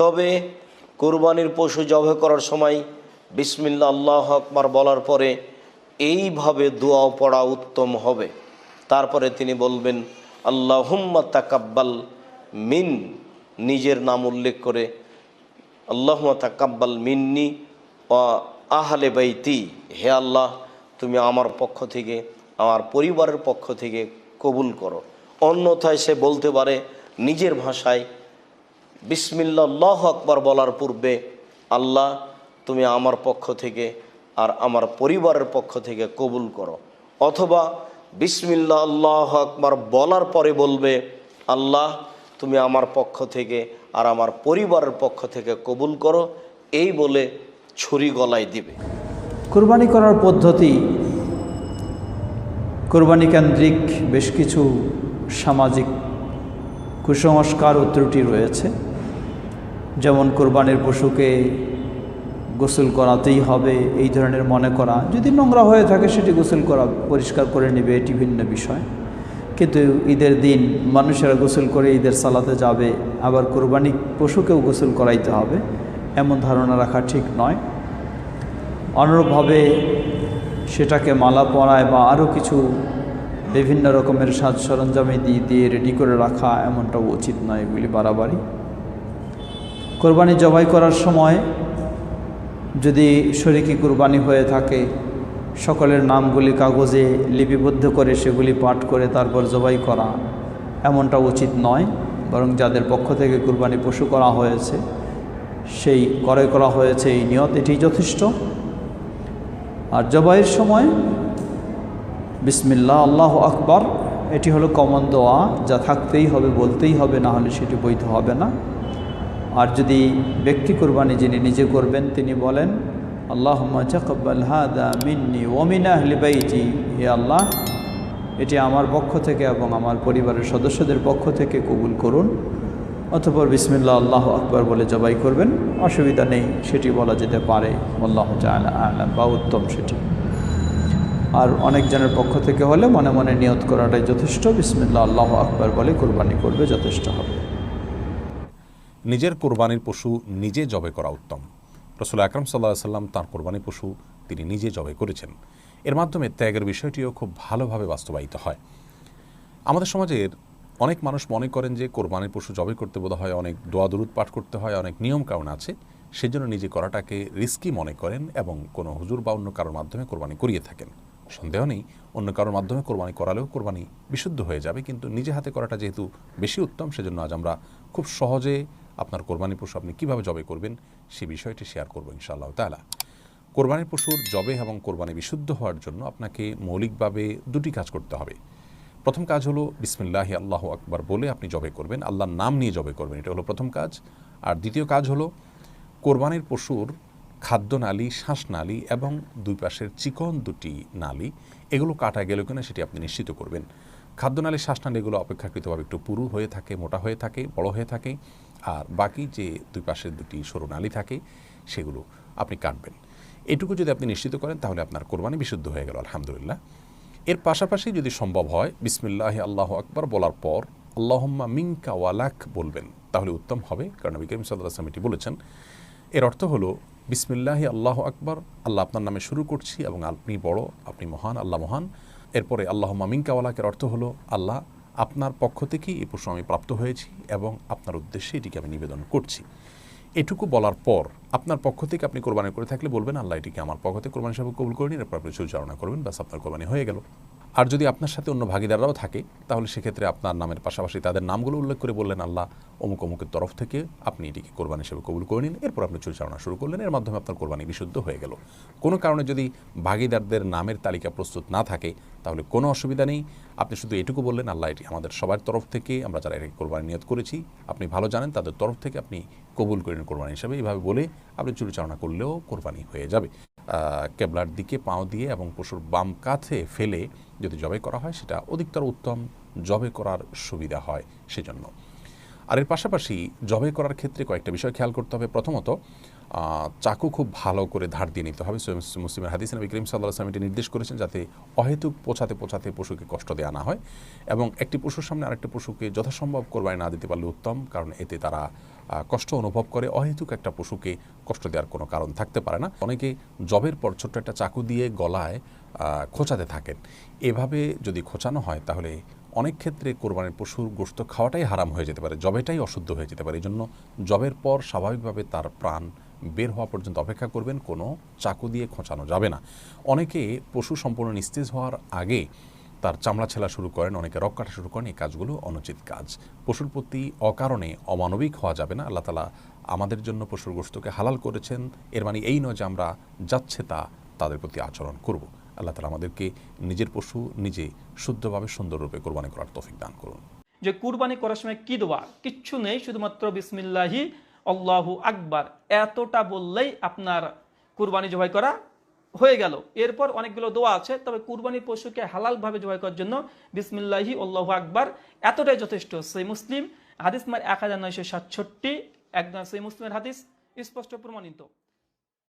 তবে কোরবানির পশু জবে করার সময় বিসমিল্লা আল্লাহ আকবার বলার পরে এইভাবে দোয়াও পড়া উত্তম হবে। তারপরে তিনি বলবেন, আল্লাহুম্মা তাকাব্বাল মিন। নিজের নাম উল্লেখ করে, আল্লাহুম্মা তাকাব্বাল মিন্নি আহলে বাইতি। হে আল্লাহ, তুমি আমার পক্ষ থেকে, আমার পরিবারের পক্ষ থেকে কবুল করো। অন্যথায় সে বলতে পারে, নিজের ভাষায় বিসমিল্লা আল্লাহ আকবার বলার পূর্বে, আল্লাহ, তুমি আমার পক্ষ থেকে আর আমার পরিবারের পক্ষ থেকে কবুল করো। অথবা বিসমিল্লা আল্লাহ আকবার বলার পরে বলবে, আল্লাহ, তুমি আমার পক্ষ থেকে আর আমার পরিবারের পক্ষ থেকে কবুল করো। এই বলে ছুরি গলায় দিবে। কোরবানি করার পদ্ধতি কোরবানি কেন্দ্রিক বেশ কিছু সামাজিক কুসংস্কার ও ত্রুটি রয়েছে। যেমন কোরবানির পশুকে গোসল করাতেই হবে, এই ধরনের মনে করা। যদি নোংরা হয়ে থাকে, সেটি গোসল করা, পরিষ্কার করে নেবে, এটি ভিন্ন বিষয়। কিন্তু ঈদের দিন মানুষেরা গোসল করে ঈদের সালাতে যাবে, আবার কোরবানি পশুকেও গোসল করাইতে হবে, এমন ধারণা রাখা ঠিক নয়। অনুরূপভাবে সেটাকে মালা পরায় বা আরও কিছু বিভিন্ন রকমের সাজ সরঞ্জামে দিয়ে দিয়ে রেডি করে রাখা, এমনটাও উচিত নয় এগুলি বাড়াবাড়ি। কোরবানি জবাই করার সময় যদি শরিকি কোরবানি হয়ে থাকে, সকলের নামগুলি কাগজে লিপিবদ্ধ করে সেগুলি পাঠ করে তারপর জবাই করা এমনটা উচিত নয়, বরং যাদের পক্ষ থেকে কোরবানি পশু করা হয়েছে, সেই ক্রয় করা হয়েছে এই নিয়ত এটি যথেষ্ট। আর জবাইয়ের সময় বিসমিল্লা আল্লাহ আকবর, এটি হলো কমন দোয়া, যা থাকতেই হবে, বলতেই হবে, না হলে সেটি বৈধ হবে না। আর যদি ব্যক্তি কোরবানি যিনি নিজে করবেন, তিনি বলেন আল্লাহ চাকব্বাল হাদা মিন্নি ওমিনা হলিবাইজি হে আল্লাহ, এটি আমার পক্ষ থেকে এবং আমার পরিবারের সদস্যদের পক্ষ থেকে কবুল করুন। অথবা বিসমিল্লা আল্লাহ আকবর বলে জবাই করবেন। অসুবিধা নেই, সেটি বলা যেতে পারে। আল্লাহ আলাম, বা উত্তম সেটি। আর অনেকজনের পক্ষ থেকে হলে মনে মনে নিয়ত করাটাই যথেষ্ট। বিসমিল্লা আল্লাহ আকবর বলে কোরবানি করবে যথেষ্ট হবে। নিজের কোরবানির পশু নিজে জবে করা উত্তম। রসুল আকরম সাল্লাহ সাল্লাম তাঁর কোরবানি পশু তিনি নিজে জবে করেছেন। এর মাধ্যমে ত্যাগের বিষয়টিও খুব ভালোভাবে বাস্তবায়িত হয়। আমাদের সমাজের অনেক মানুষ মনে করেন যে কোরবানির পশু জবে করতে বোধ হয় অনেক দোয়া দরুদ পাঠ করতে হয়, অনেক নিয়ম কারণ আছে। সেজন্য নিজে করাটাকে রিস্কি মনে করেন এবং কোনো হুজুর বা অন্য কারোর মাধ্যমে কোরবানি করিয়ে থাকেন। সন্দেহ নেই, অন্য কারোর মাধ্যমে কোরবানি করালেও কোরবানি বিশুদ্ধ হয়ে যাবে, কিন্তু নিজে হাতে করাটা যেহেতু বেশি উত্তম, সেজন্য আজ আমরা খুব সহজে আপনার কোরবানি পশু আপনি কীভাবে জবে করবেন, সে বিষয়টি শেয়ার করব ইনশাআল্লাহ তালা কোরবানির পশুর জবে এবং কোরবানি বিশুদ্ধ হওয়ার জন্য আপনাকে মৌলিকভাবে দুটি কাজ করতে হবে। প্রথম কাজ হলো, বিসমিল্লাহি আল্লাহ আকবার বলে আপনি জবে করবেন, আল্লাহর নাম নিয়ে জবে করবেন, এটা হলো প্রথম কাজ। আর দ্বিতীয় কাজ হলো, কোরবানির পশুর খাদ্যনালী শ্বাসনালী এবং দুই পাশের চিকন দুটি নালী, এগুলো কাটা গেল কিনা সেটি আপনি নিশ্চিত করবেন। খাদ্যনালী শ্বাসনালী এগুলো অপেক্ষাকৃতভাবে একটু পুরু হয়ে থাকে, মোটা হয়ে থাকে, বড় হয়ে থাকে। আর বাকি যে দুই পাশের দুটি সরু নালী থাকে, সেগুলো আপনি কাটবেন। এটুকু যদি আপনি নিশ্চিত করেন, তাহলে আপনার কোরবানি বিশুদ্ধ হয়ে গেল, আলহামদুলিল্লাহ। এর পাশাপাশি যদি সম্ভব হয়, বিসমিল্লাহ আল্লাহ আকবর বলার পর আল্লাহম্মা মিঙ্কা ওয়ালাক বলবেন, তাহলে উত্তম হবে। কারণ নবী করিম সাল্লাহ এটি বলেছেন। এর অর্থ হলো, বিসমিল্লাহ আল্লাহ আকবর, আল্লাহ আপনার নামে শুরু করছি এবং আপনি বড়, আপনি মহান, আল্লাহ মহান। এরপরে আল্লাহ মিঙ্কা ওয়ালাকের অর্থ হলো, আল্লাহ আপনার পক্ষ থেকেই এ প্রশ্ন আমি প্রাপ্ত হয়েছি এবং আপনার উদ্দেশ্যে এটিকে আমি নিবেদন করছি। এটুকু বলার পর আপনার পক্ষ থেকে আপনি কোরবানি করে থাকলে বলবেন, আল্লাহ এটিকে আমার পক্ষ থেকে কোরবানি হিসাবে কবুল করে নিন এরপর আপনি সুচারণা করবেন, ব্যাস আপনার কোরবানি হয়ে গেল। আর যদি আপনার সাথে অন্য ভাগিদাররাও থাকে, তাহলে সেক্ষেত্রে আপনার নামের পাশাপাশি তাদের নামগুলো উল্লেখ করে বললেন আল্লাহ, অমুক অমুকের তরফ থেকে আপনি এটিকে কোরবানি হিসেবে কবুল করে নিন এরপর আপনি চুলচালনা শুরু করলেন। এর মাধ্যমে আপনার কোরবানি বিশুদ্ধ হয়ে গেল। কোনো কারণে যদি ভাগিদারদের নামের তালিকা প্রস্তুত না থাকে, তাহলে কোনো অসুবিধা নেই। আপনি শুধু এটুকু বললেন, আল্লাহ, এটি আমাদের সবার তরফ থেকে, আমরা যারা এটাকে কোরবানি নিয়ত করেছি, আপনি ভালো জানেন, তাদের তরফ থেকে আপনি কবুল করেন কোরবানি হিসাবে। এইভাবে বলে আপনি চুরিচালনা করলেও কোরবানি হয়ে যাবে। কেবলার দিকে পাও দিয়ে এবং পশুর বাম কাছে ফেলে যদি জবে করা হয়, সেটা অধিকতর উত্তম জবে করার সুবিধা হয়। সেজন্য আর এর পাশাপাশি জবে করার ক্ষেত্রে কয়েকটা বিষয় খেয়াল করতে হবে। প্রথমত চাকু খুব ভালো করে ধার দিয়ে নিতে হবে। মুসলিমের হাদিস নবী করিম সাল্লাহ আসলাম এটি নির্দেশ করেছেন যাতে অহেতুক পোছাতে পোছাতে পশুকে কষ্ট দেওয়া না হয় এবং একটি পশুর সামনে আরেকটি পশুকে যথাসম্ভব কোরবানি না দিতে পারলে উত্তম, কারণ এতে তারা কষ্ট অনুভব করে। অহেতুক একটা পশুকে কষ্ট দেওয়ার কোনো কারণ থাকতে পারে না। অনেকে জবের পর ছোট্ট একটা চাকু দিয়ে গলায় খোঁচাতে থাকেন। এভাবে যদি খোঁচানো হয় তাহলে অনেক ক্ষেত্রে কোরবানির পশুর গোস্ত খাওয়াটাই হারাম হয়ে যেতে পারে, জবেটাই অশুদ্ধ হয়ে যেতে পারে। এই জন্য জবের পর স্বাভাবিকভাবে তার প্রাণ বের হওয়া পর্যন্ত অপেক্ষা করবেন, কোনো চাকু দিয়ে খোঁচানো যাবে না। অনেকে পশু সম্পূর্ণ নিস্তেজ হওয়ার আগে তার চামড়া ছেলা শুরু করেন, অনেকে রক কাটা শুরু করেন, এই কাজগুলো অনুচিত কাজ। পশুর প্রতি অকারণে অমানবিক হওয়া যাবে না। আল্লাহ তালা আমাদের জন্য পশুর গোস্তকে হালাল করেছেন। এর মানে এই নয় যে আমরা যাচ্ছে তা তাদের প্রতি আচরণ করব। আল্লাহ তালা আমাদেরকে নিজের পশু নিজে শুদ্ধভাবে, সুন্দররূপে কোরবানি করার তৌফিক দান করুন। যে কুরবানি করার সময় কি দোয়া? কিচ্ছু নেই, শুধুমাত্র বিসমিল্লাহি, আল্লাহু আকবার। এতটা বললেই আপনার কুরবানি জবাই করা হয়ে গেল। এরপর অনেকগুলো দোয়া আছে, তবে কুরবানি পশুকে হালালভাবে জবাই করার জন্য বিসমিল্লাহি, আল্লাহু আকবার এতটাই যথেষ্ট। সেই মুসলিম হাদিস মার এক হাজার নয়শো সাতষট্টি, একদম সেই মুসলিমের হাদিস, স্পষ্ট প্রমাণিত।